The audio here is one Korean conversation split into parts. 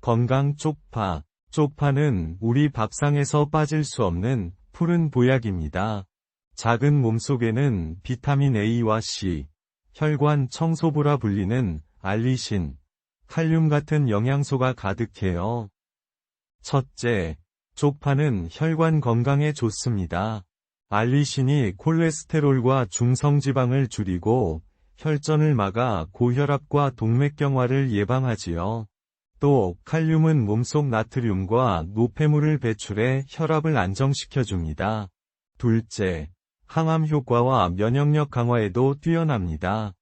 건강 쪽파. 쪽파는 우리 밥상에서 빠질 수 없는 푸른 보약입니다. 작은 몸속에는 비타민 A와 C, 혈관 청소부라 불리는 알리신, 칼륨 같은 영양소가 가득해요. 첫째, 쪽파는 혈관 건강에 좋습니다. 알리신이 콜레스테롤과 중성지방을 줄이고 혈전을 막아 고혈압과 동맥경화를 예방하지요. 또 칼륨은 몸속 나트륨과 노폐물을 배출해 혈압을 안정시켜줍니다. 둘째, 항암 효과와 면역력 강화에도 뛰어납니다.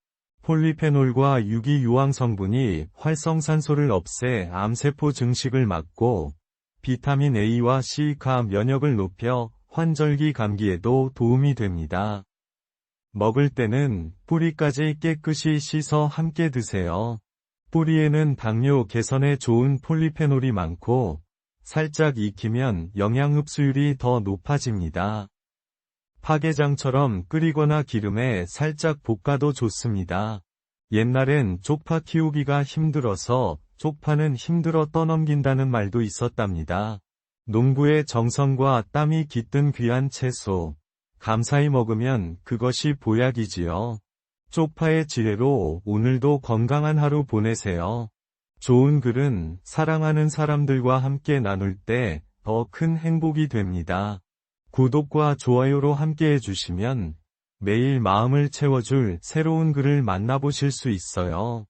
폴리페놀과 유기유황 성분이 활성산소를 없애 암세포 증식을 막고 비타민 A와 C가 면역을 높여 환절기 감기에도 도움이 됩니다. 먹을 때는 뿌리까지 깨끗이 씻어 함께 드세요. 뿌리에는 당뇨 개선에 좋은 폴리페놀이 많고 살짝 익히면 영양 흡수율이 더 높아집니다. 파게장처럼 끓이거나 기름에 살짝 볶아도 좋습니다. 옛날엔 쪽파 키우기가 힘들어서 쪽파는 힘들어 떠넘긴다는 말도 있었답니다. 농부의 정성과 땀이 깃든 귀한 채소. 감사히 먹으면 그것이 보약이지요. 쪽파의 지혜로 오늘도 건강한 하루 보내세요. 좋은 글은 사랑하는 사람들과 함께 나눌 때 더 큰 행복이 됩니다. 구독과 좋아요로 함께 해주시면 매일 마음을 채워줄 새로운 글을 만나보실 수 있어요.